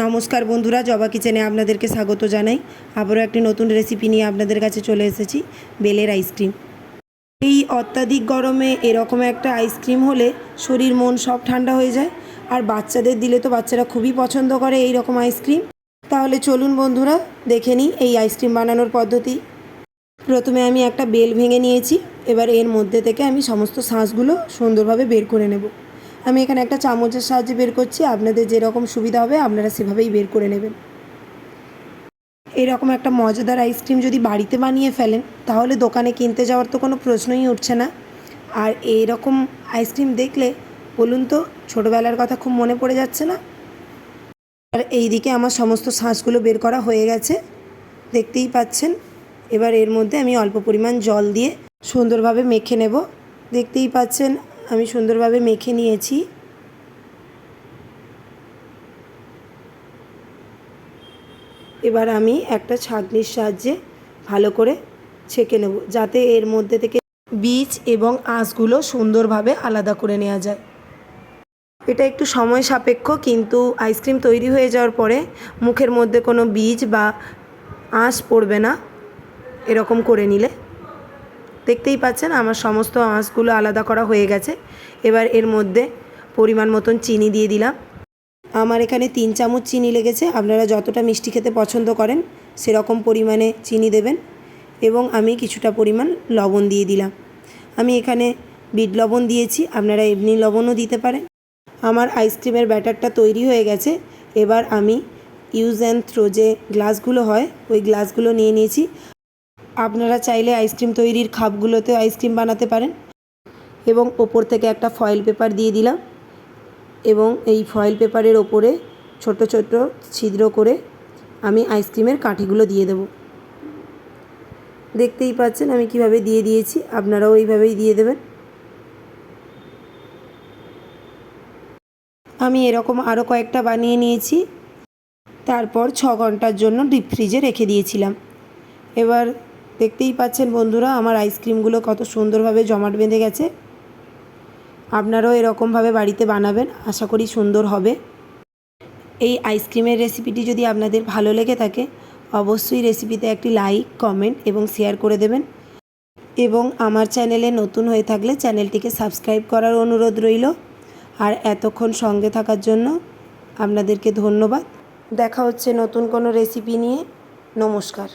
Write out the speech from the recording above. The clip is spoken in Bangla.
নমস্কার বন্ধুরা, জবা কিচেনে আপনাদেরকে স্বাগত জানাই। আবারও একটি নতুন রেসিপি নিয়ে আপনাদের কাছে চলে এসেছি, বেলের আইসক্রিম এই অত্যাধিক গরমে এরকম একটা আইসক্রিম হলে শরীর, মন সব ঠান্ডা হয়ে যায়। আর বাচ্চাদের দিলে তো বাচ্চারা খুবই পছন্দ করে এই রকম আইসক্রিম তাহলে চলুন বন্ধুরা, দেখে নিই এই আইসক্রিম বানানোর পদ্ধতি। প্রথমে আমি একটা বেল ভেঙে নিয়েছি, এবার এর মধ্যে থেকে আমি সমস্ত শাঁসগুলো সুন্দরভাবে বের করে নেব। আমি এখানে একটা চামচের সাহায্যে বের করছি। আপনাদের যেরকম সুবিধা হবে, আপনারা সেভাবেই বের করে নেবেন। এরকম একটা মজাদার আইসক্রিম যদি বাড়িতে বানিয়ে ফেলেন, তাহলে দোকানে কিনতে যাওয়ার তো কোনো প্রশ্নই উঠছে না। আর এইরকম আইসক্রিম দেখলে, বলুন তো, ছোটোবেলার কথা খুব মনে পড়ে যাচ্ছে না? আর এইদিকে আমার সমস্ত শাঁসগুলো বের করা হয়ে গেছে। দেখতেই পাচ্ছেন, এবার এর মধ্যে আমি অল্প পরিমাণ জল দিয়ে সুন্দরভাবে মেখে নেব। দেখতেই পাচ্ছেন আমি সুন্দরভাবে মেখে নিয়েছি। এবার আমি একটা ছাঁকনির সাহায্যে ভালো করে ছেঁকে নেব, যাতে এর মধ্যে থেকে বীজ এবং আঁশগুলো সুন্দরভাবে আলাদা করে নেওয়া যায়। এটা একটু সময় সাপেক্ষ, কিন্তু আইসক্রিম তৈরি হয়ে যাওয়ার পরে মুখের মধ্যে কোনো বীজ বা আঁশ পড়বে না, এরকম করে নিলে। দেখতেই পাচ্ছেন আমার সমস্ত আঁশগুলো আলাদা করা হয়ে গেছে। এবার এর মধ্যে পরিমাণ মতন চিনি দিয়ে দিলাম। আমার এখানে তিন চামচ চিনি লেগেছে। আপনারা যতটা মিষ্টি খেতে পছন্দ করেন, সেরকম পরিমাণে চিনি দেবেন এবং আমি কিছুটা পরিমাণ লবণ দিয়ে দিলাম। আমি এখানে বিট লবণ দিয়েছি। আপনারা এমনি লবণও দিতে পারেন। আমার আইসক্রিমের ব্যাটারটা তৈরি হয়ে গেছে। এবার আমি ইউজ অ্যান্ড থ্রো যে গ্লাসগুলো হয়, ওই গ্লাসগুলো নিয়ে নিয়েছি। আপনারা চাইলে আইসক্রিম তৈরির খাপগুলোতেও আইসক্রিম বানাতে পারেন। এবং ওপর থেকে একটা ফয়েল পেপার দিয়ে দিলাম। এবং এই ফয়েল পেপারের ওপরে ছোট ছোট ছিদ্র করে আমি আইসক্রিমের কাঠিগুলো দিয়ে দেব। দেখতেই পাচ্ছেন আমি কীভাবে দিয়ে দিয়েছি, আপনারাও এইভাবেই দিয়ে দেবেন। আমি এরকম আরও কয়েকটা বানিয়ে নিয়েছি। তারপর ছ ঘণ্টার জন্য ডিপ ফ্রিজে রেখে দিয়েছিলাম। এবার দেখতেই পাচ্ছেন বন্ধুরা, আমার আইসক্রিমগুলো কত সুন্দরভাবে জমাট বেঁধে গেছে। আপনারাও এরকমভাবে বাড়িতে বানাবেন, আশা করি সুন্দর হবে। এই আইসক্রিমের রেসিপিটি যদি আপনাদের ভালো লেগে থাকে, অবশ্যই রেসিপিতে একটি লাইক কমেন্ট এবং শেয়ার করে দেবেন। এবং আমার চ্যানেলে নতুন হয়ে থাকলে চ্যানেলটিকে সাবস্ক্রাইব করার অনুরোধ রইল। আর এতক্ষণ সঙ্গে থাকার জন্য আপনাদেরকে ধন্যবাদ। দেখা হচ্ছে নতুন কোনো রেসিপি নিয়ে। নমস্কার।